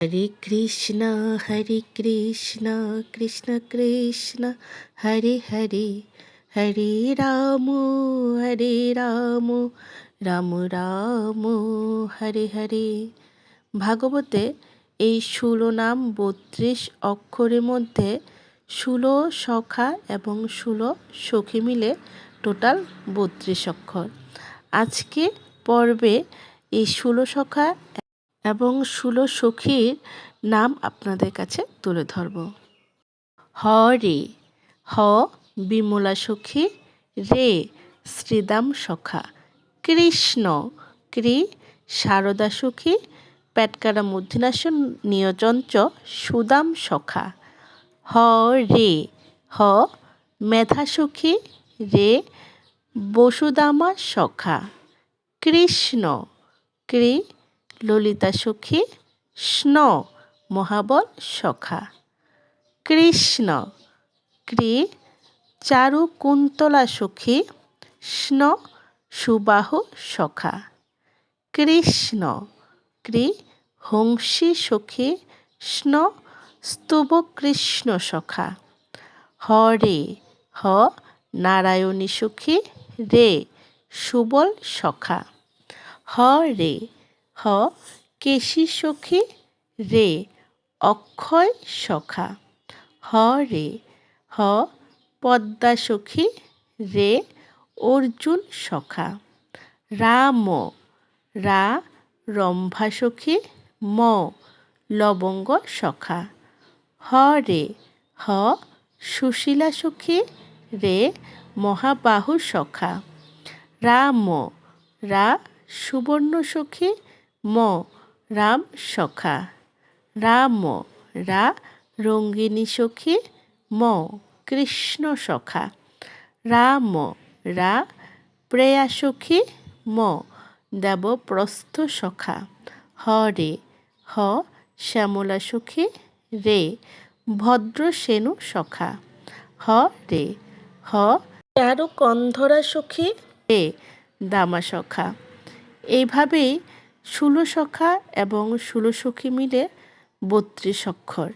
হরে কৃষ্ণ হরে কৃষ্ণ কৃষ্ণ কৃষ্ণ হরে হরে হরে রাম হরে রাম রাম রাম হরে হরে ভাগবতে এই ষোলো নাম বত্রিশ অক্ষরের মধ্যে ষোলো সখা এবং ষোলো সখী মিলে টোটাল বত্রিশ অক্ষর। আজকে পর্বে এই ষোলো সখা এবং ষোলো সখীর নাম আপনাদের কাছে তুলে ধরব। হ রে, হ বিমলা সখী, রে শ্রীদাম সখা, কৃষ্ণ ক্রি শারদা সখী, প্যাটকারা মধ্যনাসন নিয়োজঞ্চ সুদাম সখা। হ রে, হ মেধা সখী, রে বসুদামা সখা। কৃষ্ণ ক্রি ললিতা সখী, স্ন, মহাবল সখা। কৃষ্ণ, ক্রি চারু কুন্তলা সখী, স্ন, সুবাহু সখা। কৃষ্ণ, ক্রি, হংসী সখী, স্ন স্তুব কৃষ্ণ সখা হরে হ, নারায়ণী সখী, রে, সুবল সখা। হরে কেশী সখী রে, অক্ষয় সখা। হ, রে। হ, পদ্মা সখী রে, অর্জুন সখা। রাম রা, রম্ভা সখী, ম, লবঙ্গ সখা। হ, রে। হ, সুশীলা সখী রে, মহাবাহু সখা। রাম রা, সুবর্ণ সখী ম রাম সখা। রাম রা রঙ্গিনী সখী ম কৃষ্ণ সখা। রাম রা প্রেয়া সখী ম দেবপ্রস্থ সখা। হরে হ শ্যামলা সখী রে ভদ্রসেনু সখা। হ রে হ চারু কন্ধরা সখী রে দামা সখা। এইভাবেই ষোলো সখা এবং ষোলো সখী মিলে বত্রিশ অক্ষর।